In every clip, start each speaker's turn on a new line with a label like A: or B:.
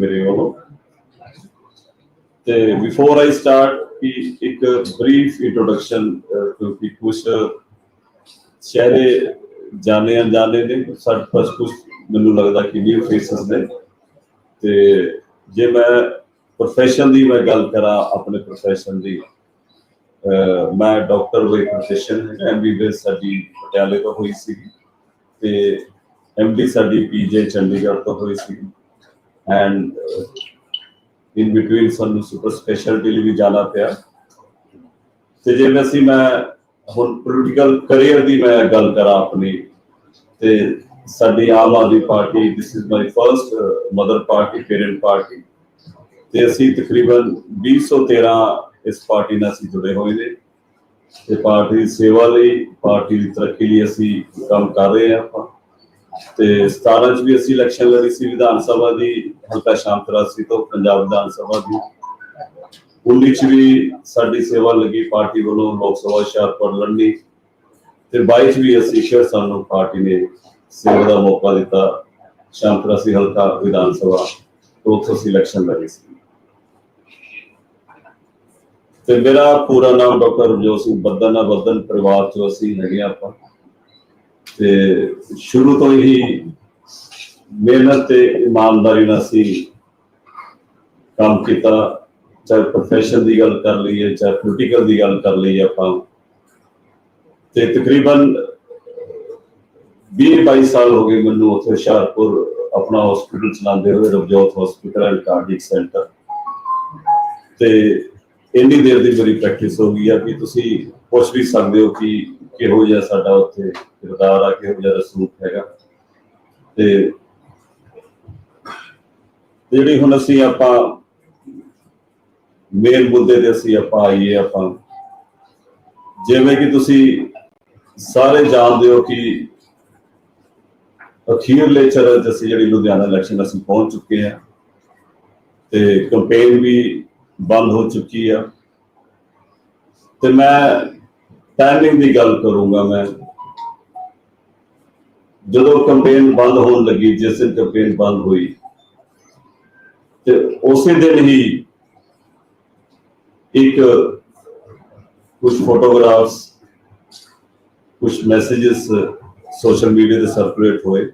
A: ਮੇਰੇ ਵੱਲੋਂ। ਤੇ ਬਿਫੋਰ ਆਈ ਸਟਾਰਟ ਕਿ ਇੱਕ ਬਰੀਫ ਇੰਟਰੋਡਕਸ਼ਨ ਕਿਉਂਕਿ ਕੁਝ ਚਿਹਰੇ ਜਾਣੇ ਅਣਜਾਣੇ ਨੇ ਸਾਡੇ ਪਾਸ ਕੁਝ ਮੈਨੂੰ ਲੱਗਦਾ ਕਿ ਨਿਊ ਫੇਸਸ ਨੇ। ਤੇ ਜੇ ਮੈਂ ਪ੍ਰੋਫੈਸ਼ਨ ਦੀ ਮੈਂ ਗੱਲ ਕਰਾਂ, ਆਪਣੇ ਪ੍ਰੋਫੈਸ਼ਨ ਦੀ, ਅਹ, ਮੈਂ ਡਾਕਟਰ ਹੋਈ ਪ੍ਰੋਫੈਸ਼ਨ ਐਮਬੀਬੀਐਸ ਸਾਡੀ ਪਟਿਆਲੇ ਤੋਂ ਹੋਈ ਸੀ ਤੇ ਐਮਡੀ ਸਾਡੀ ਪੀਜੇ ਚੰਡੀਗੜ੍ਹ ਤੋਂ ਹੋਈ ਸੀ ਐਂਡ ਇਨ ਬਿਟਵੀਨ ਸਾਨੂੰ ਸੁਪਰ ਸਪੈਸ਼ਲਟੀ ਲਈ ਵੀ ਜਾਣਾ ਪਿਆ। ਤੇ ਜੇ ਅਸੀਂ ਮੈਂ ਹੁਣ ਪੋਲੀਟੀਕਲ ਕੈਰੀਅਰ ਦੀ ਮੈਂ ਗੱਲ ਕਰਾਂ ਆਪਣੀ, ਤੇ ਸਾਡੀ Aam Aadmi party this is my first mother party parent party ਤੇ ਅਸੀਂ ਤਕਰੀਬਨ 2013 ਇਸ ਪਾਰਟੀ ਨਾਲ ਅਸੀਂ ਜੁੜੇ ਹੋਏ ਨੇ। ਤੇ ਪਾਰਟੀ ਦੀ ਸੇਵਾ ਲਈ, ਪਾਰਟੀ ਦੀ ਤਰੱਕੀ ਲਈ ਅਸੀਂ ਕੰਮ ਕਰ ਰਹੇ ਹਾਂ ਆਪਾਂ। ਤੇ 17 ਚ ਵੀ ਅਸੀਂ ਇਲੈਕਸ਼ਨ ਲੜੀ ਸੀ, ਵਿਧਾਨ ਸਭਾ ਦੀ ਹਲਕਾ ਸ਼ਾਂਤਰਾਸੀ ਤੋਂ ਪੰਜਾਬ ਵਿਧਾਨ ਸਭਾ ਦੀ। 19 ਚ ਵੀ ਸਾਡੀ ਸੇਵਾ ਲੱਗੀ, ਪਾਰਟੀ ਵੱਲੋਂ ਲੋਕ ਸਭਾ ਹੁਸ਼ਿਆਰਪੁਰ ਲੜਨੀ। ਤੇ 22 ਚ ਵੀ ਅਸੀਂ ਫਿਰ ਸਾਨੂੰ ਪਾਰਟੀ ਨੇ ਸੇਵਾ ਦਾ ਮੌਕਾ ਦਿੱਤਾ ਸ਼ਾਂਤਰਾਸੀ ਹਲਕਾ ਵਿਧਾਨ ਸਭਾ, ਤੋਂ ਉੱਥੋਂ ਅਸੀਂ ਇਲੈਕਸ਼ਨ ਲੜੀ ਸੀ। ਤੇ ਮੇਰਾ ਪੂਰਾ ਨਾਮ ਡਾਕਟਰ ਰਜੋਤ ਸਿੰਘ ਬੱਦਨ ਆ, ਬੱਦਨ ਪਰਿਵਾਰ ਚੋਂ ਅਸੀਂ ਹੈਗੇ ਹਾਂ ਆਪਾਂ। ਤੇ ਸ਼ੁਰੂ ਤੋਂ ਹੀ ਮਿਹਨਤ ਤੇ ਇਮਾਨਦਾਰੀ ਨਾਲ ਅਸੀਂ ਕੰਮ ਕੀਤਾ, ਚਾਹੇ ਪ੍ਰੋਫੈਸ਼ਨ ਦੀ ਗੱਲ ਕਰ ਲਈਏ, ਚਾਹੇ ਪੋਲੀਟੀਕਲ ਦੀ ਗੱਲ ਕਰ ਲਈਏ ਆਪਾਂ। ਤੇ ਤਕਰੀਬਨ 20 22 ਸਾਲ ਹੋ ਗਏ ਮੈਨੂੰ ਉੱਥੇ ਹੁਸ਼ਿਆਰਪੁਰ ਆਪਣਾ ਹਸਪੀਟਲ ਚਲਾਉਂਦੇ ਹੋਏ, Ravjot hospital and cardiac centre ਤੇ ਇੰਨੀ ਦੇਰ ਦੀ ਮੇਰੀ ਪ੍ਰੈਕਟਿਸ ਹੋ ਗਈ ਆ ਕਿ ਤੁਸੀਂ ਪੁੱਛ ਵੀ ਸਕਦੇ ਹੋ ਕਿ ਕਿਹੋ ਜਿਹਾ ਸਾਡਾ ਉੱਥੇ ਕਿਰਦਾਰ ਆ, ਕਿਹੋ ਜਿਹਾ ਰਸੂਖ ਹੈਗਾ। ਤੇ ਜਿਹੜੀ ਹੁਣ ਅਸੀਂ ਆਪਾਂ ਮੇਨ ਮੁੱਦੇ ਤੇ ਅਸੀਂ ਆਪਾਂ ਆਈਏ, ਆਪਾਂ ਜਿਵੇਂ ਕਿ ਤੁਸੀਂ ਸਾਰੇ ਜਾਣਦੇ ਹੋ ਕਿ ਅਖੀਰਲੇ ਚਰਨ 'ਚ ਅਸੀਂ ਜਿਹੜੀ ਲੁਧਿਆਣਾ ਇਲੈਕਸ਼ਨ ਅਸੀਂ ਪਹੁੰਚ ਚੁੱਕੇ ਹਾਂ ਤੇ ਕੈਂਪੇਨ ਵੀ ਬੰਦ ਹੋ ਚੁੱਕੀ ਆ। ਤੇ ਮੈਂ ਟਾਈਮਿੰਗ ਦੀ ਗੱਲ ਕਰੂੰਗਾ ਮੈਂ। ਜਦੋਂ ਕੰਪੇਨ ਬੰਦ ਹੋਣ ਲੱਗੀ, ਜਿਸ ਦਿਨ ਕੰਪੇਨ ਬੰਦ ਹੋਈ, ਤੇ ਉਸੇ ਦਿਨ ਹੀ ਇੱਕ ਕੁਝ ਫੋਟੋਗ੍ਰਾਫਸ ਕੁਝ ਮੈਸੇजेस ਸੋਸ਼ਲ ਮੀਡੀਆ ਤੇ ਸਰਕੂਲੇਟ ਹੋਏ।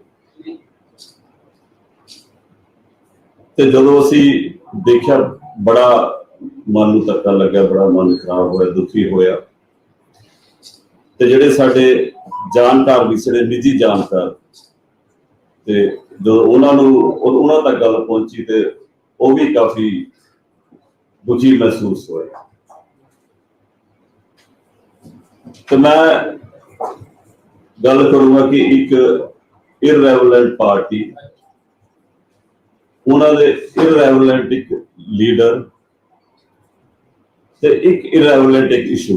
A: ਤੇ ਜਦੋਂ ਅਸੀਂ ਦੇਖਿਆ, ਬੜਾ ਮਨ ਨੂੰ ਧੱਕਾ ਲੱਗਿਆ, ਬੜਾ ਮਨ ਖਰਾਬ ਹੋਇਆ, ਦੁਖੀ ਹੋਇਆ। ਤੇ ਜਿਹੜੇ ਸਾਡੇ ਜਾਣਕਾਰ ਵੀ ਸਾਡੇ ਨਿੱਜੀ ਜਾਣਕਾਰ, ਤੇ ਜਦੋਂ ਉਹਨਾਂ ਨੂੰ, ਉਹਨਾਂ ਤੱਕ ਗੱਲ ਪਹੁੰਚੀ ਤੇ ਉਹ ਵੀ ਕਾਫੀ ਦੁਖੀ ਮਹਿਸੂਸ ਹੋਏ। ਤੇ ਮੈਂ ਗੱਲ ਕਰੂੰਗਾ ਕਿ ਇੱਕ ਇਰਰੈਵਲੈਂਟ ਪਾਰਟੀ ਉਹਨਾਂ ਦੇ ਇਰਰੈਵਲੈਂਟ ਇੱਕ ਲੀਡਰ ਤੇ ਇੱਕ ਇਰਰੈਵਲੈਂਟ ਇੱਕ ਇਸ਼ੂ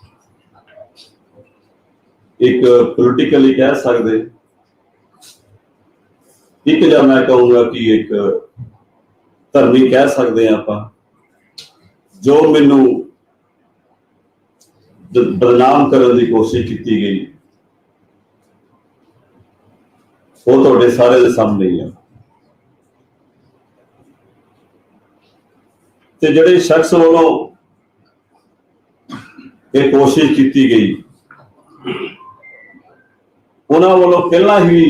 A: ਇੱਕ ਪੋਲੀਟੀਕਲੀ ਕਹਿ ਸਕਦੇ। ਇੱਕ ਜਾਂ ਮੈਂ ਕਹੂੰਗਾ ਕਿ ਇੱਕ ਧਰਮੀ ਕਹਿ ਸਕਦੇ ਆ ਆਪਾਂ। ਜੋ ਮੈਨੂੰ ਬਦਨਾਮ ਕਰਨ ਦੀ ਕੋਸ਼ਿਸ਼ ਕੀਤੀ ਗਈ, ਉਹ ਤੁਹਾਡੇ ਸਾਰੇ ਦੇ ਸਾਹਮਣੇ ਹੀ ਆ। ਤੇ ਜਿਹੜੇ ਸ਼ਖਸ ਵੱਲੋਂ ਇਹ ਕੋਸ਼ਿਸ਼ ਕੀਤੀ ਗਈ ਉਹਨਾਂ ਵੱਲੋਂ ਪਹਿਲਾਂ ਹੀ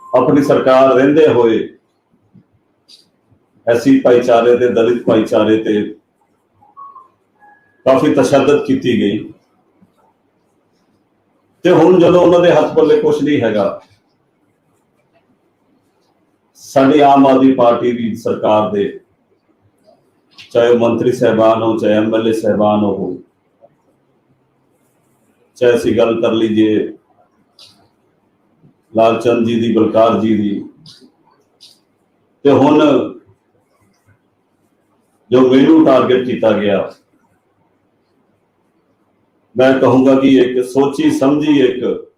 A: ਆਪਣੀ ਸਰਕਾਰ ਰਹਿੰਦੇ ਹੋਏ ਐਸੀ ਭਾਈਚਾਰੇ ਤੇ ਦਲਿਤ ਭਾਈਚਾਰੇ ਤੇ ਕਾਫੀ ਤਸ਼ੱਦਦ ਕੀਤੀ ਗਈ। ਤੇ ਹੁਣ ਜਦੋਂ ਉਹਨਾਂ ਦੇ ਹੱਥ ਪੱਲੇ ਕੁਝ ਨਹੀਂ ਹੈਗਾ, ਸਾਡੀ ਆਮ ਆਦਮੀ ਪਾਰਟੀ ਦੀ ਸਰਕਾਰ ਦੇ, ਚਾਹੇ ਉਹ ਮੰਤਰੀ ਸਹਿਬਾਨ ਹੋ ਚਾਹੇ ਐਮਐਲਏ ਸਹਿਬਾਨ ਹੋ ਚਾਹੇ ਅਸੀਂ ਗੱਲ ਕਰ ਲਈਏ ਲਾਲਚੰਦ ਜੀ ਦੀ, ਬਲਕਾਰ ਜੀ ਦੀ। ਤੇ ਹੁਣ ਜੋ ਮੈਨੂੰ ਟਾਰਗੇਟ ਕੀਤਾ ਗਿਆ, ਮੈਂ ਕਹੂੰਗਾ ਕਿ ਇੱਕ ਸੋਚੀ ਸਮਝੀ ਇੱਕ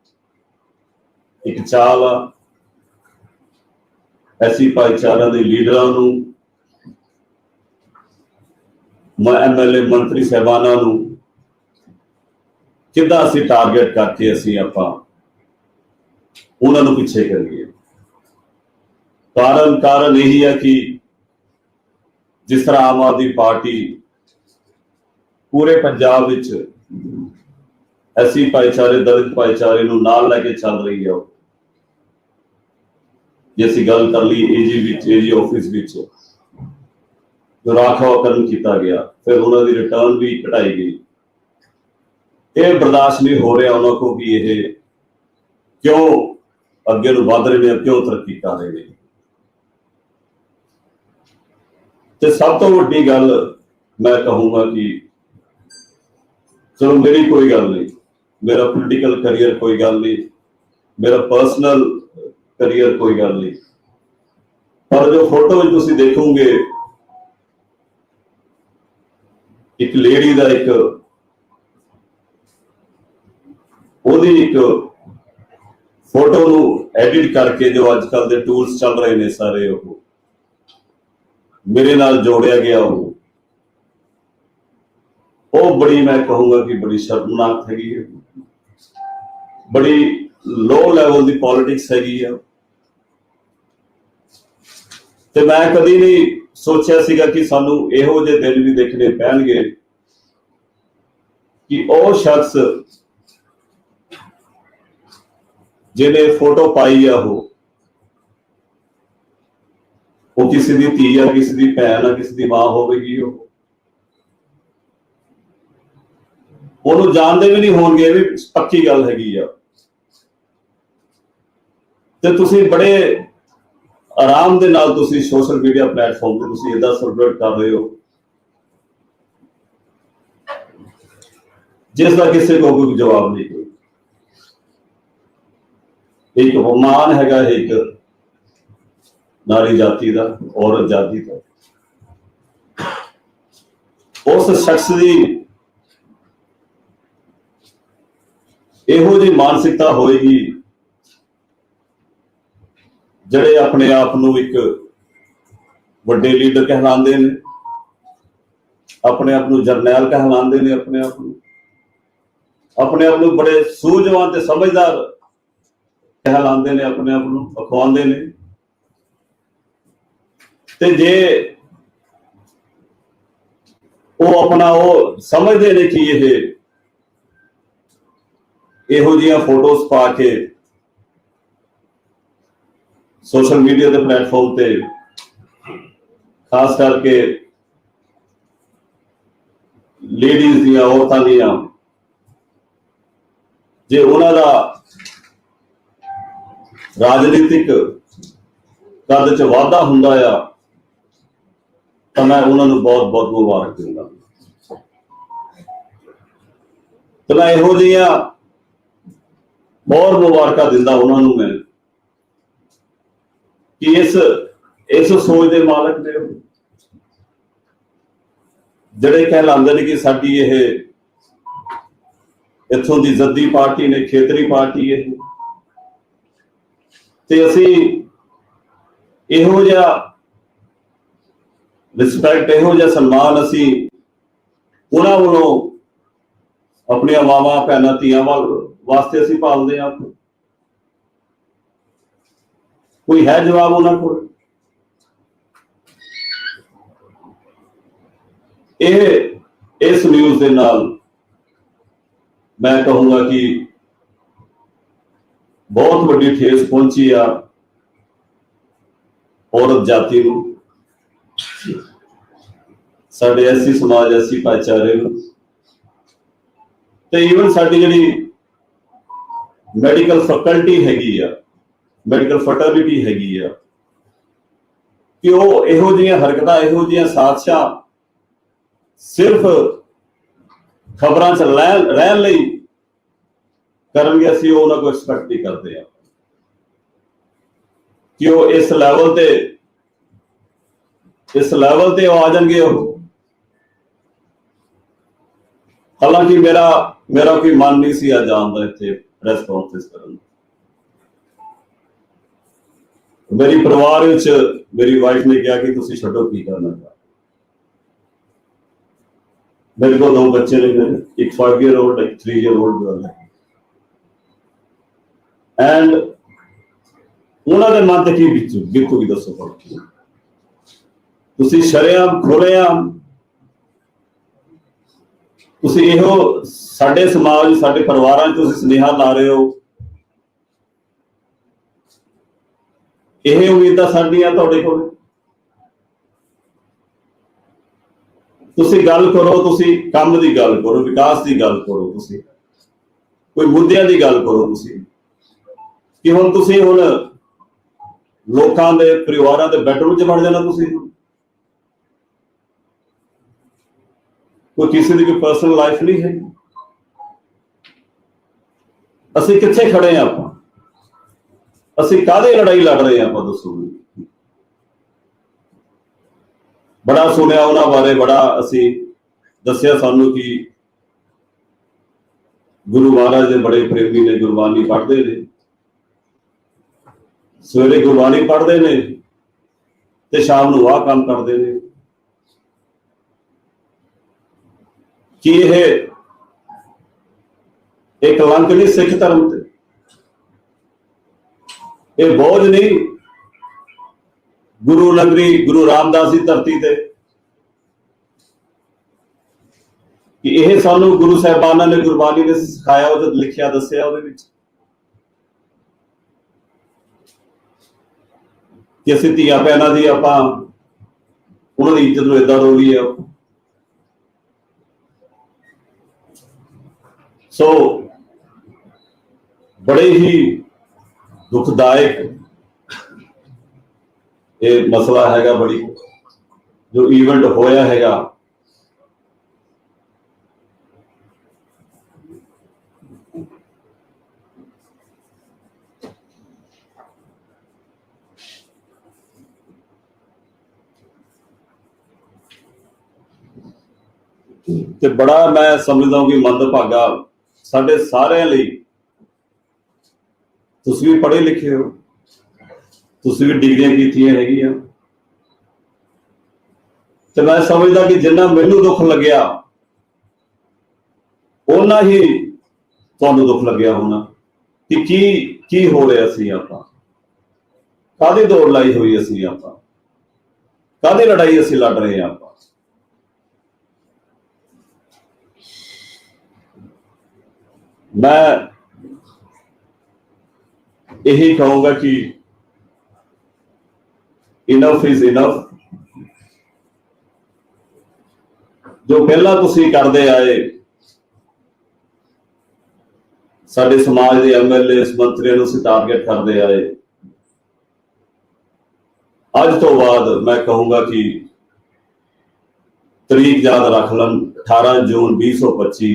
A: ਇੱਕ ਚਾਲ ਆ। ਐਸੀ ਭਾਈਚਾਰਾ ਦੇ ਲੀਡਰਾਂ ਨੂੰ, ਮੈਂ, ਐਮਐਲਏ ਮੰਤਰੀ ਸਹਿਬਾਨਾਂ ਨੂੰ ਕਿੱਦਾਂ ਅਸੀਂ ਟਾਰਗੇਟ ਕਰਕੇ ਅਸੀਂ ਆਪਾਂ ਉਹਨਾਂ ਨੂੰ ਪਿੱਛੇ ਕਰੀਏ। ਕਾਰਨ ਕਾਰਨ ਇਹੀ ਹੈ ਕਿ ਜਿਸ ਤਰ੍ਹਾਂ ਆਮ ਆਦਮੀ ਪਾਰਟੀ ਪੂਰੇ ਪੰਜਾਬ ਵਿੱਚ ਐਸੀ ਭਾਈਚਾਰੇ, ਦਲਿਤ ਭਾਈਚਾਰੇ ਨੂੰ ਨਾਲ ਲੈ ਕੇ ਚੱਲ ਰਹੀ ਹੈ। ਜੇ ਅਸੀਂ ਗੱਲ ਕਰ ਲਈ ਏਜੀ ਵਿੱਚ ਏਜੀ ਆਫਿਸ ਵਿੱਚ, ਜੋ ਰਾਖਵਾਂਕਰਨ ਕੀਤਾ ਗਿਆ, ਫਿਰ ਉਹਨਾਂ ਦੀ ਰਿਟਰਨ ਵੀ ਘਟਾਈ ਗਈ। ਇਹ ਬਰਦਾਸ਼ਤ ਨਹੀਂ ਹੋ ਰਿਹਾ ਉਹਨਾਂ ਕੋ ਕਿ ਇਹ ਕਿਉਂ ਅੱਗੇ ਨੂੰ ਵਧ ਰਹੇ ਨੇ, ਕਿਉਂ ਤਰੱਕੀ ਕਰ ਰਹੇ ਨੇ। ਤੇ ਸਭ ਤੋਂ ਵੱਡੀ ਗੱਲ ਮੈਂ ਕਹੂੰਗਾ ਕਿ ਚਲੋ ਮੇਰੀ ਕੋਈ ਗੱਲ ਨਹੀਂ, ਮੇਰਾ ਪੋਲੀਟੀਕਲ ਕੈਰੀਅਰ ਕੋਈ ਗੱਲ ਨਹੀਂ, ਮੇਰਾ ਪਰਸਨਲ ਕੈਰੀਅਰ ਕੋਈ ਗੱਲ ਨਹੀਂ। ਪਰ ਜੋ ਫੋਟੋ ਵਿੱਚ ਤੁਸੀਂ ਦੇਖੋਗੇ, ਇੱਕ ਲੇਡੀ ਦਾ ਇੱਕ ਉਹਦੀ ਇੱਕ ਫੋਟੋ ਨੂੰ ਐਡਿਟ ਕਰਕੇ ਜੋ ਅੱਜ ਕੱਲ ਦੇ ਟੂਲਸ ਚੱਲ ਰਹੇ ਨੇ ਸਾਰੇ ਉਹ, ਮੇਰੇ ਨਾਲ ਜੋੜਿਆ ਗਿਆ ਉਹ। ਉਹ ਬੜੀ ਮੈਂ ਕਹੂੰਗਾ ਕਿ ਬੜੀ ਸ਼ਰਮਨਾਕ ਹੈਗੀ ਹੈ। ਬੜੀ ਲੋ ਲੈਵਲ ਦੀ ਪੋਲਿਟਿਕਸ ਹੈਗੀ ਆ। ਤੇ ਮੈਂ ਕਦੀ ਨਹੀਂ ਸੋਚਿਆ ਸੀਗਾ ਕਿ ਸਾਨੂੰ ਇਹੋ ਜਿਹੇ ਦਿਨ ਵੀ ਦੇਖਣੇ ਪੈਣਗੇ ਕਿ ਉਹ ਸ਼ਖਸ ਜਿਹਨੇ ਫੋਟੋ ਪਾਈ ਆ ਉਹ। ਉਹ ਕਿਸੇ ਦੀ ਧੀ ਆ, ਕਿਸੇ ਦੀ ਭੈਣ ਆ, ਕਿਸੇ ਦੀ ਮਾਂ ਹੋਵੇਗੀ ਉਹ। ਉਹਨੂੰ ਜਾਣਦੇ ਵੀ ਨਹੀਂ ਹੋਣਗੇ, ਇਹ ਵੀ ਪੱਕੀ ਗੱਲ ਹੈਗੀ ਆ। ਤੇ ਤੁਸੀਂ ਬੜੇ ਆਰਾਮ ਦੇ ਨਾਲ ਤੁਸੀਂ ਸੋਸ਼ਲ ਮੀਡੀਆ ਪਲੇਟਫਾਰਮ ਤੇ ਤੁਸੀਂ ਇਦਾਂ ਸਰਕੂਲੇਟ ਕਰ ਰਹੇ ਹੋ। ਜਿਸ ਦਾ ਕਿਸੇ ਕੋਲ ਕੋਈ ਜਵਾਬ ਨਹੀਂ। ਇੱਕ ਅਪਮਾਨ ਹੈਗਾ ਇੱਕ ਨਾਰੀ ਜਾਤੀ ਦਾ, ਔਰਤ ਜਾਤੀ ਦਾ। ਉਸ ਸ਼ਖਸ ਦੀ ਇਹੋ ਜਿਹੀ ਮਾਨਸਿਕਤਾ ਹੋਏਗੀ, ਜਿਹੜੇ ਆਪਣੇ ਆਪ ਨੂੰ ਇੱਕ ਵੱਡੇ ਲੀਡਰ ਕਹਿਲਾਉਂਦੇ ਨੇ, ਆਪਣੇ ਆਪ ਨੂੰ ਜਰਨੈਲ ਕਹਿਲਾਉਂਦੇ ਨੇ ਆਪਣੇ ਆਪ ਨੂੰ। ਆਪਣੇ ਆਪ ਨੂੰ ਬੜੇ ਸੂਝਵਾਨ ਤੇ ਸਮਝਦਾਰ ਲਾਉਂਦੇ ਨੇ, ਆਪਣੇ ਆਪ ਨੂੰ ਅਖਵਾਉਂਦੇ ਨੇ। ਤੇ ਜੇ ਉਹ ਆਪਣਾ ਉਹ ਸਮਝਦੇ ਨੇ ਕਿ ਇਹ ਇਹੋ ਜਿਹੀਆਂ ਫੋਟੋਜ਼ ਪਾ ਕੇ ਸੋਸ਼ਲ ਮੀਡੀਆ ਦੇ ਪਲੇਟਫਾਰਮ ਤੇ, ਖਾਸ ਕਰਕੇ ਲੇਡੀਜ਼ ਦੀਆਂ ਔਰਤਾਂ ਦੀਆਂ, ਜੇ ਉਹਨਾਂ ਦਾ ਰਾਜਨੀਤਿਕ ਕਦ ਚ ਵਾਧਾ ਹੁੰਦਾ ਆ, ਤਾਂ ਮੈਂ ਉਹਨਾਂ ਨੂੰ ਬਹੁਤ ਬਹੁਤ ਮੁਬਾਰਕ ਦਿੰਦਾ ਤੇ ਮੈਂ ਇਹੋ ਜਿਹੀਆਂ ਬਹੁਤ ਮੁਬਾਰਕਾਂ ਦਿੰਦਾ ਉਹਨਾਂ ਨੂੰ ਮੈਂ, ਕਿ ਇਸ ਇਸ ਸੋਚ ਦੇ ਮਾਲਕ ਨੇ ਉਹ। ਜਿਹੜੇ ਕਹਿਲਾਉਂਦੇ ਨੇ ਕਿ ਸਾਡੀ ਇਹ ਇੱਥੋਂ ਦੀ ਜ਼ੱਦੀ ਪਾਰਟੀ ਨੇ, ਖੇਤਰੀ ਪਾਰਟੀ ਇਹ ਤੇ ਅਸੀਂ ਇਹੋ ਜਿਹਾ ਰਿਸਪੈਕਟ ਇਹੋ ਜਿਹਾ ਸਨਮਾਨ ਅਸੀਂ ਉਹਨਾਂ ਵੱਲੋਂ ਆਪਣੀਆਂ ਮਾਵਾਂ, ਭੈਣਾਂ, ਧੀਆਂ ਵੱਲ ਵਾਸਤੇ ਅਸੀਂ ਪਾਲਦੇ ਹਾਂ। ਕੋਈ ਹੈ ਜਵਾਬ ਉਹਨਾਂ ਕੋਲ? ਇਹ, ਇਸ ਨਿਊਜ਼ ਦੇ ਨਾਲ ਮੈਂ ਕਹੂੰਗਾ ਕਿ ਬਹੁਤ ਵੱਡੀ ਠੇਸ ਪਹੁੰਚੀ ਆ ਔਰਤ ਜਾਤੀ ਨੂੰ। ਸਾਡੇ ਐਸੀ ਸਮਾਜ ਐਸੀ ਭਾਈਚਾਰੇ ਨੂੰ। ਤੇ ਈਵਨ ਸਾਡੀ ਜਿਹੜੀ ਮੈਡੀਕਲ ਫੈਕਲਟੀ ਹੈਗੀ ਆ ਮੈਡੀਕਲ ਫਰਟਰਨਿਟੀ ਹੈਗੀ ਆ, ਕਿ ਉਹ ਇਹੋ ਜਿਹੀਆਂ ਹਰਕਤਾਂ, ਇਹੋ ਜਿਹੀਆਂ ਸਾਜ਼ਿਸ਼ਾਂ ਸਿਰਫ ਖਬਰਾਂ ਚ ਰਹਿ- ਰਹਿਣ ਲਈ ਕਰਨਗੇ ਅਸੀਂ ਉਹਨਾਂ ਕੋਲ ਐਕਸਪੈਕਟ ਨਹੀਂ ਕਰਦੇ ਆ ਕਿ ਉਹ ਇਸ ਲੈਵਲ ਤੇ ਇਸ ਲੈਵਲ ਤੇ ਉਹ ਆ ਜਾਣਗੇ ਉਹ। ਹਾਲਾਂਕਿ ਮੇਰਾ ਮੇਰਾ ਕੋਈ ਮਨ ਨਹੀਂ ਸੀ ਆ ਜਾਣ ਦਾ ਇੱਥੇ ਪ੍ਰੈਸ ਕਾਨਫਰੰਸ ਕਰਨ ਮੇਰੀ ਪਰਿਵਾਰ ਵਿੱਚ ਮੇਰੀ ਵਾਈਫ ਨੇ ਕਿਹਾ ਕਿ ਤੁਸੀਂ ਛੱਡੋ ਕੀ ਕਰਨਾ ਹੈ। ਮੇਰੇ ਕੋਲ ਦੋ ਬੱਚੇ ਨੇ ਮੇਰੇ, ਇੱਕ 5 ਇਅਰ 올ਡ ਇੱਕ 3 ਇਅਰ 올ਡ ਗਰਲ ਹੈ। ਐਂਡ ਉਹਨਾਂ ਦੇ ਮਨ ਤੇ ਕੀ ਬੀਤੂ ਵੀ ਦੱਸੋ ਭਾਈ ਤੁਸੀਂ ਸ਼ਰੇਆਮ ਖੋਲੇਆਮ ਤੁਸੀਂ ਇਹੋ ਸਾਡੇ ਸਮਾਜ ਸਾਡੇ ਪਰਿਵਾਰਾਂ 'ਚ ਤੁਸੀਂ ਸੁਨੇਹਾ ਲਾ ਰਹੇ ਹੋ ਇਹ ਉਮੀਦਾਂ ਸਾਡੀਆਂ ਤੁਹਾਡੇ ਕੋਲ ਤੁਸੀਂ ਗੱਲ ਕਰੋ ਤੁਸੀਂ ਕੰਮ ਦੀ ਗੱਲ ਕਰੋ ਵਿਕਾਸ ਦੀ ਗੱਲ ਕਰੋ ਤੁਸੀਂ ਕੋਈ ਮੁੱਦਿਆਂ ਦੀ ਗੱਲ ਕਰੋ ਤੁਸੀਂ ਕਿ ਹੁਣ ਤੁਸੀਂ ਹੁਣ ਲੋਕਾਂ ਦੇ ਪਰਿਵਾਰਾਂ ਦੇ ਬੈਡਰੂਮ 'ਚ ਵੜ ਜਾਣਾ ਤੁਸੀਂ। ਕੋਈ ਕਿਸੇ ਦੀ ਕੋਈ ਪਰਸਨਲ ਲਾਈਫ ਨਹੀਂ ਹੈ ਅਸੀਂ ਕਿੱਥੇ ਖੜੇ ਆ ਆਪਾਂ? ਅਸੀਂ ਕਾਹਦੇ ਲੜਾਈ ਲੜ ਰਹੇ ਆ ਆਪਾਂ ਦੱਸੋ ਬੜਾ ਸੁਣਿਆ ਉਹਨਾਂ ਬਾਰੇ, ਬੜਾ ਅਸੀਂ ਦੱਸਿਆ ਸਾਨੂੰ ਕਿ ਗੁਰੂ ਮਹਾਰਾਜ ਦੇ ਬੜੇ ਪ੍ਰੇਮੀ ਨੇ ਗੁਰਬਾਣੀ ਪੜ੍ਹਦੇ ਨੇ। ਸਵੇਰੇ ਗੁਰਬਾਣੀ ਪੜ੍ਹਦੇ ਨੇ ਤੇ ਸ਼ਾਮ ਨੂੰ ਆਹ ਕੰਮ ਕਰਦੇ ਨੇ। ਕੀ ਇਹ ਇੱਕ ਕਲੰਕ ਨਹੀਂ ਸਿੱਖ ਧਰਮ ਤੇ? ਇਹ ਬੋਝ ਨਹੀਂ ਗੁਰੂ ਨਗਰੀ ਗੁਰੂ ਰਾਮਦਾਸ ਦੀ ਧਰਤੀ ਤੇ? ਕਿ ਇਹ ਸਾਨੂੰ ਗੁਰੂ ਸਾਹਿਬਾਨਾਂ ਨੇ ਗੁਰਬਾਣੀ ਦੇ ਸਿਖਾਇਆ, ਉਹਦੇ ਲਿਖਿਆ, ਦੱਸਿਆ ਉਹਦੇ ਵਿੱਚ? ਕਿ ਅਸੀਂ ਧੀਆਂ ਭੈਣਾਂ ਦੀ ਆਪਾਂ ਉਹਨਾਂ ਦੀ ਇੱਜ਼ਤ ਨੂੰ ਇਦਾਂ ਰੋਲੀ ਆ ਸੋ ਬੜੇ ਹੀ ਦੁਖਦਾਇਕ ਇਹ ਮਸਲਾ ਹੈਗਾ ਬੜੀ, ਜੋ ਇਵੈਂਟ ਹੋਇਆ ਹੈਗਾ। ਤੇ ਬੜਾ ਮੈਂ ਸਮਝਦਾ ਹਾਂ ਕਿ ਮੰਦਭਾਗਾ ਸਾਡੇ ਸਾਰਿਆਂ ਲਈ, ਤੁਸੀਂ ਵੀ ਪੜ੍ਹੇ ਲਿਖੇ ਹੋ, ਤੁਸੀਂ ਵੀ ਡਿਗਰੀਆਂ ਕੀਤੀਆਂ ਹੈਗੀਆਂ। ਤੇ ਮੈਂ ਸਮਝਦਾ ਕਿ ਜਿੰਨਾ ਮੈਨੂੰ ਦੁੱਖ ਲੱਗਿਆ, ਓਨਾ ਹੀ ਤੁਹਾਨੂੰ ਦੁੱਖ ਲੱਗਿਆ ਹੋਣਾ। ਕਿ ਕੀ ਕੀ ਹੋ ਰਿਹਾ ਸੀ ਆਪਾਂ? ਕਾਦੀ ਦੌੜ ਲਾਈ ਹੋਈ ਅਸੀਂ ਆਪਾਂ? ਕਾਦੀ ਲੜਾਈ ਅਸੀਂ ਲੜ ਰਹੇ ਹਾਂ ਆਪਾਂ? ਮੈਂ ਇਹੀ ਕਹੂੰਗਾ ਕਿ ਇਨਫ ਇਜ਼ ਇਨਫ ਜੋ ਪਹਿਲਾਂ ਤੁਸੀਂ ਕਰਦੇ ਆਏ, ਸਾਡੇ ਸਮਾਜ ਦੇ ਐਮਐਲਏ ਮੰਤਰੀਆਂ ਨੂੰ ਅਸੀਂ ਟਾਰਗੇਟ ਕਰਦੇ ਆਏ। ਅੱਜ ਤੋਂ ਬਾਅਦ ਮੈਂ ਕਹੂੰਗਾ ਕਿ ਤਰੀਕ ਯਾਦ ਰੱਖ ਲੈਣ 18 ਜੂਨ 2025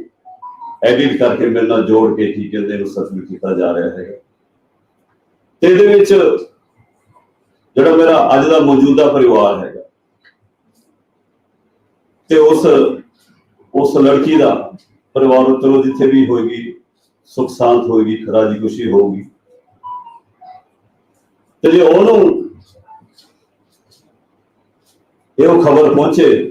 A: ਐਡਿਟ ਕਰਕੇ ਮੇਰੇ ਨਾਲ ਜੋੜ ਕੇ ਕੀ ਕਹਿੰਦੇ ਨੂੰ ਸਤਿ ਕੀਤਾ ਜਾ ਰਿਹਾ ਹੈਗਾ ਤੇ ਇਹਦੇ ਵਿੱਚ ਜਿਹੜਾ ਮੇਰਾ ਅੱਜ ਦਾ ਮੌਜੂਦਾ ਪਰਿਵਾਰ ਹੈਗਾ, ਤੇ ਉਸ ਉਸ ਲੜਕੀ ਦਾ ਪਰਿਵਾਰ ਨੂੰ ਚਲੋ ਜਿੱਥੇ ਵੀ ਹੋਏਗੀ, ਸੁਖ ਸ਼ਾਂਤ ਹੋਏਗੀ ਖਰਾਜੀ ਖੁਸ਼ੀ ਹੋਊਗੀ। ਤੇ ਜੇ ਉਹਨੂੰ ਇਹ ਖਬਰ ਪਹੁੰਚੇ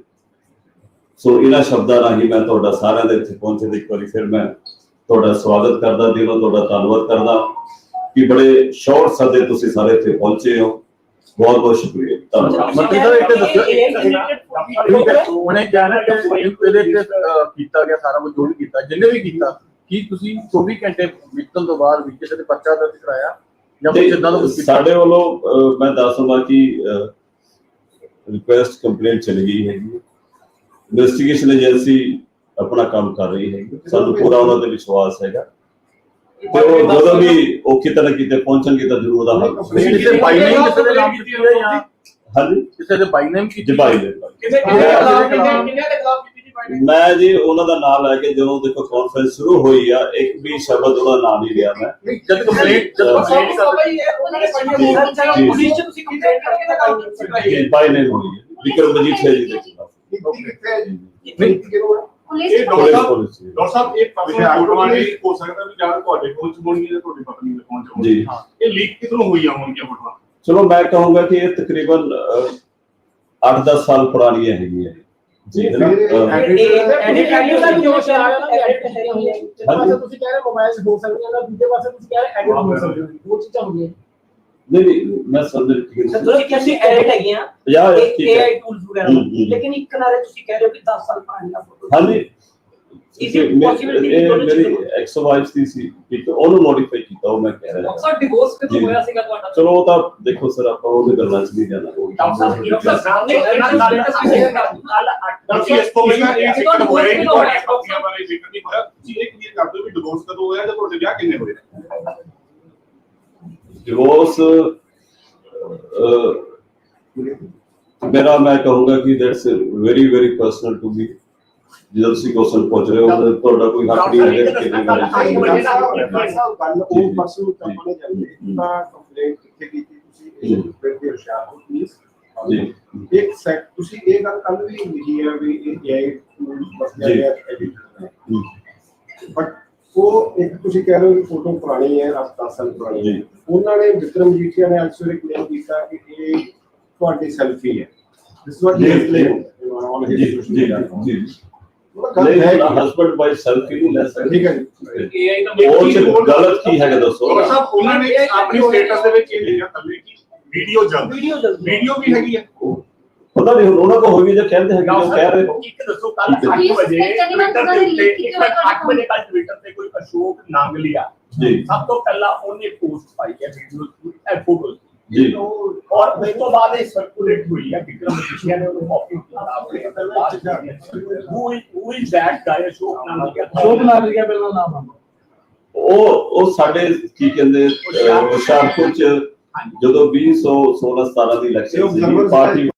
A: ਸੋ ਇਹਨਾਂ ਸ਼ਬਦਾਂ ਰਾਹੀਂ ਮੈਂ ਤੁਹਾਡਾ ਸਾਰਿਆਂ ਦੇ ਇੱਥੇ ਪਹੁੰਚੇ ਦੇ ਇੱਕ ਵਾਰੀ ਫਿਰ ਮੈਂ ਤੁਹਾਡਾ ਸਵਾਗਤ ਕਰਦਾ ਦਿਲੋਂ ਤੁਹਾਡਾ ਧੰਨਵਾਦ ਕਰਦਾ ਕਿ ਬੜੇ ਸ਼ਾਰਟ ਸਦੇ ਤੁਸੀਂ ਸਾਰੇ ਇੱਥੇ ਪਹੁੰਚੇ ਹੋ। ਬਹੁਤ ਬਹੁਤ ਸ਼ੁਕਰੀਆ। ਧੰਨਵਾਦ।
B: ਮਤਲਬ ਇੱਕ ਹੈ। ਉਹਨੇ ਜਾਣਾ ਕਿ ਇਹਦੇ ਤੇ ਕੀਤਾ ਗਿਆ ਸਾਰਾ ਕੁਝ ਜੋ ਵੀ ਕੀਤਾ ਜਿੰਨੇ ਵੀ ਕੀਤਾ ਕੀ ਤੁਸੀਂ 24 ਘੰਟੇ ਬੀਤਣ ਤੋਂ ਬਾਅਦ ਵੀ ਕਿਸੇ ਤੇ ਪਰਚਾ ਦਰਜ ਕਰਾਇਆ ਜਾਂ ਕੁਝ ਇਦਾਂ ਦਾ
A: ਸਾਡੇ ਵੱਲੋਂ ਮੈਂ ਦੱਸੂੰਗਾ ਕਿ ਰਿਕੁਐਸਟ ਕੰਪਲੇਂਟ ਚਲੀ ਗਈ ਹੈਗੀ। ਇਨਵੈਸਟੀਗੇਸ਼ਨ ਏਜੰਸੀ ਆਪਣਾ ਕੰਮ ਕਰ ਰਹੀ ਹੈ। ਸਾਨੂੰ ਪੂਰਾ ਉਹਨਾਂ ਤੇ ਵਿਸ਼ਵਾਸ ਹੈਗਾ। ਤੇ ਉਹ ਜਦੋਂ ਵੀ ਉਹ ਕਿਤੇ ਨਾ ਕਿਤੇ ਪਹੁੰਚਣਗੇ ਤਾਂ ਜ਼ਰੂਰ ਉਹਦਾ ਹੱਲ
B: ਨਹੀਂ, ਕਿਸੇ ਬਾਈ ਨੇ ਕਿਸੇ ਦੇ ਨਾਮ ਕੀਤੀ ਹੋਈ ਹੈ ਜਾਂ
A: ਹਾਂਜੀ।
B: ਕਿਸੇ ਦੇ ਬਾਈ ਨੇ ਕੀਤੀ
A: ਜਬਾਈ ਦੇ
C: ਕਿੰਨੇ ਕਿੰਨੇ ਦੇ ਖਿਲਾਫ ਕਿੰਨੇ ਕਿੰਨੇ ਦੇ ਖਿਲਾਫ ਕੀਤੀ ਜੀ ਬਾਈ ਨੇ?
A: ਮੈਂ ਜੀ ਉਹਨਾਂ ਦਾ ਨਾਮ ਲੈ ਕੇ ਜਦੋਂ ਦੇਖੋ ਕਾਨਫਰੰਸ ਸ਼ੁਰੂ ਹੋਈ ਆ ਇੱਕ ਵੀ ਸ਼ਬਦ ਉਹਦਾ ਨਾਮ ਨਹੀਂ ਲਿਆ ਮੈਂ।
B: ਨਹੀਂ ਜਦ ਕੰਪਲੇਂਟ ਜਦ
C: ਉਹਨਾਂ ਨੇ ਚਲੋ। ਪੁਲਿਸ ਚ ਤੁਸੀਂ ਕੰਪਲੇਂਟ ਕਰਕੇ ਤਾਂ ਕੰਮ ਕਰਾਈ
A: ਜੀ ਬਾਈ ਨੇ ਹੋਈ ਹੈ। ਵਿਕਰਮ ਮਜੀਠੀਆ ਜੀ ਦੇ ਖਿਲਾਫ।
D: ਇਹ
A: ਪੁਲਿਸ
D: ਡਾਕਟਰ
A: ਪੁਲਿਸ ਜੀ।
D: ਡਾਕਟਰ ਸਾਹਿਬ ਇਹ ਪਰਸਨਲ ਫੋਟੋਆਂ ਨੇ ਹੋ ਸਕਦਾ ਵੀ ਜਾਂ ਤੁਹਾਡੇ ਕੋਲ ਚ ਹੋਣਗੀਆਂ ਜਾਂ ਤੁਹਾਡੀ ਪਤਨੀ ਦੇ ਕੋਲ ਚ
A: ਜੀ।
D: ਹੋਣਗੀਆਂ ਇਹ ਲੀਕ ਕਿਧਰੋਂ ਹੋਈਆਂ ਹੋਣਗੀਆਂ ਫੋਟੋਆਂ
A: ਚਲੋ ਮੈਂ ਕਹੂੰਗਾ ਕਿ ਇਹ ਤਕਰੀਬਨ 8-10 ਸਾਲ ਪੁਰਾਣੀਆਂ ਹੈਗੀਆਂ ਜੀ ਹੈ
C: ਹੈ ਹੈ
E: ਤੁਸੀਂ ਕਹਿ ਰਹੇ ਮੋਬਾਈਲ ਹੋ ਸਕਦੀਆਂ ਨੇ ਦੂਜੇ ਪਾਸੇ ਤੁਸੀਂ ਕਹਿ ਰਹੇ ਐਡਿਟ ਹੋ ਸਕਦੀਆਂ ਨੇ ਦੋ ਚੀਜ਼ਾਂ ਹੁੰਦੀਆਂ।
A: ਨਹੀਂ ਨਹੀਂ ਮੈਂ ਸਮਝ ਨਹੀਂ
F: ਸਰ ਤੁਸੀਂ ਕਹਿੰਦੇ ਐਡਿਟ ਹੈਗੀਆਂ
A: ਯਾਰ ਠੀਕ ਹੈ।
F: ਏਆਈ ਟੂਲਸ ਵਗੈਰਾ।
A: ਹੂੰ, ਹੂੰ।
F: ਲੇਕਿਨ ਇੱਕ ਕਿਨਾਰੇ ਤੁਸੀਂ ਕਹਿ ਰਹੇ ਹੋ ਕਿ 10 ਸਾਲ ਪੁਰਾਣੀਆਂ ਫੋਟੋ
A: ਹਾਂਜੀ।
F: Is it possibility
A: ਇਹ
F: ਕਿ ਦੋਨੋਂ
A: ਮੇਰੀ
F: ਚੀਜ਼ਾਂ-
A: ਐਕਸ ਵਾਈਫ ਦੀ ਸੀ ਠੀਕ ਹੈ, ਉਹਨੂੰ ਮੋਡੀਫਾਈ ਕੀਤਾ ਉਹ ਮੈਂ ਕਹਿ ਰਿਹਾ।
F: ਅਕਸਰ ਡਿਵੋਰਸ ਕਦੋਂ
A: ਜੀ।
F: ਹੋਇਆ ਸੀਗਾ ਤੁਹਾਡਾ?
A: ਚਲੋ ਉਹ ਤਾਂ ਦੇਖੋ ਸਰ ਆਪਾਂ ਉਹਦੇ ਗੱਲਾਂ 'ਚ ਨਹੀਂ ਜਾਣਾ।
F: ਡਾਕਟਰ ਸਾਹਿਬ ਡਾਕਟਰ ਸਾਹਿਬ ਨੇ ਨਾਲ ਨਾਲ
D: ਤੁਸੀਂ ਇਸ ਤੋਂ ਪਹਿਲਾਂ ਇਹ
F: ਇਹ
D: ਜ਼ਿਕਰ
F: ਤਾਂ
D: ਹੋਇਆ ਹੀ
F: divorce
D: ਤੁਹਾਡੇ
F: ਕਦੋਂ
D: ਪਤਨੀਆਂ ਬਾਰੇ ਜ਼ਿਕਰ ਨਹੀਂ ਹੋਇਆ ਤੁਸੀਂ ਇਹ ਕਲੀਅਰ ਕਰ ਦਿਓ ਵੀ ਡਿਵੋਰਸ ਕਦੋਂ ਹੋਇਆ ਜਾਂ ਤੁਹਾਡੇ ਵਿਆਹ ਕਿੰਨੇ ਹੋਏ?
A: ਡਿਵੋਰਸ ਮੇਰਾ ਮੈਂ ਕਹੂੰਗਾ ਕਿ that's very very personal to me ਜਦੋਂ ਤੁਸੀਂ ਕੁਐਸਚਨ ਪੁੱਛ ਰਹੇ ਹੋ ਤਾਂ ਤੁਹਾਡਾ ਕੋਈ ਹੱਕ ਨਹੀਂ ਹੈਗਾ ਕਿ ਕਿੰਨੀ ਵਾਰੀ
D: ਆਈ
A: ਚਾਹੀਦਾ।
D: ਬੜੀ
G: ਗੱਲ ਉਹ ਪਰਸੋਂ ਕੰਪਨੀ ਜਾਂਦੀ ਤਾਂ ਕੰਪਲੇਂਟ ਕਿੱਥੇ ਕੀਤੀ ਤੁਸੀਂ ਇਹ ਫਿਰ ਦੇ ਹੁਸ਼ਿਆਰ ਹੋ ਪਲੀਜ਼
A: ਜੀ
G: ਇੱਕ ਸੈਕ ਤੁਸੀਂ ਇਹ ਗੱਲ ਕੱਲ ਵੀ ਲਿਖੀ ਹੈ ਵੀ ਇਹ ਏਆਈ ਟੂਲ ਮਸਲਾ
A: ਜੀ।
G: ਹੈ ਐਡੀਟਰ
A: ਹਮ,
G: ਬਟ ਉਹ ਇੱਕ ਤੁਸੀਂ ਕਹਿ ਰਹੇ ਹੋ ਕਿ ਫੋਟੋ ਪੁਰਾਣੀ ਹੈ 10 ਸਾਲ ਪੁਰਾਣੀ
A: ਜੀ।
G: ਹੈ ਉਹਨਾਂ ਨੇ ਵਿਕਰਮ ਜੀਠੀਆ ਨੇ ਅਕਸਰ ਕਲੇਮ ਕੀਤਾ ਕਿ ਇਹ ਤੁਹਾਡੀ ਸੈਲਫੀ ਹੈ। ਦਿਸ ਵਾਟ
A: ਜੀ,
G: ਹੀ
A: ਜੀ।
G: ਕਲੇਮ ਔਨ
A: ਜੀ
G: ਹਿਸ
A: ਜੀ ਜੀ।
G: ਹੈ
A: ਨਹੀਂ
G: ਕਿ-
A: ਹਸਬੰਡ ਬਾਈ ਸੈਲਫੀ ਨਹੀਂ ਲੈ ਸਕਦੇ।
G: ਠੀਕ ਹੈ ਜੀ।
F: ਏਆਈ ਤਾਂ
A: ਚ ਗਲਤ ਕੀ ਹੈਗਾ ਦੱਸੋ।
D: ਡਾਕਟਰ ਸਾਹਿਬ ਉਹਨਾਂ ਨੇ ਆਪਣੀ ਸਟੇਟਸ ਦੇ ਵਿੱਚ ਇਹ ਲਿਖਿਆ ਥੱਲੇ ਕਿ ਵੀਡੀਓ ਜਲਦ
F: ਵੀਡੀਓ ਜਲਦੀ
D: ਵੀਡੀਓ ਵੀ ਹੈਗੀ ਹੈ
A: ਪਤਾ ਨਹੀਂ ਹੁਣ ਉਹਨਾਂ ਕੋ ਹੋਈ ਜੇ ਕਹਿੰਦੇ ਹੈਗੇ ਜੋ ਕਹਿ ਰਹੇ ਹੋ
B: ਇੱਕ ਦੱਸੋ ਕੱਲ
A: ਠੀਕ ਹੈ।
B: 8 ਵਜੇ
H: Please, second one,
B: ਟਵਿੱਟਰ
H: ਉਹਨਾਂ
B: ਦੇ
H: ਨੇ
B: ਉੱਤੇ
H: link ਕੀਤੀ
B: ਇੱਕ
H: ਹੋਈ ਹੈ
B: 8 ਵਜੇ ਕੱਲ ਟਵਿੱਟਰ ਤੇ ਕੋਈ ਅਸ਼ੋਕ ਨਾਂਗਲੀਆ
A: ਜੀ।
B: ਸਭ ਤੋਂ ਪਹਿਲਾਂ ਉਹਨੇ ਪੋਸਟ ਪਾਈ ਹੈ ਵੀਡੀਓ ਇਹ ਫੋਟੋ
A: ਜੀ।
B: ਔਰ ਉਸ ਤੋਂ ਬਾਅਦ ਇਹ ਸਰਕੂਲੇਟ ਹੋਈ ਹੈ ਵਿਕਰਮ ਮਜੀਠੀਆ ਨੇ ਉਹਨੂੰ ਕਾਪੀ ਕੀਤਾ ਆਪਣੇ who is who is that guy Ashok Nangalia
E: ਸ਼ੋਭ ਨਾਲ ਲਿਆ ਪਹਿਲਾਂ ਨਾਮ ਆ।
A: ਉਹ ਉਹ ਸਾਡੇ ਕੀ ਕਹਿੰਦੇ ਹੁਸ਼ਿਆਰਪੁਰ ਚ ਜਦੋਂ 2016 17 ਦੀ ਇਲੈਕਸ਼ਨ ਸੀ ਪਾਰਟੀ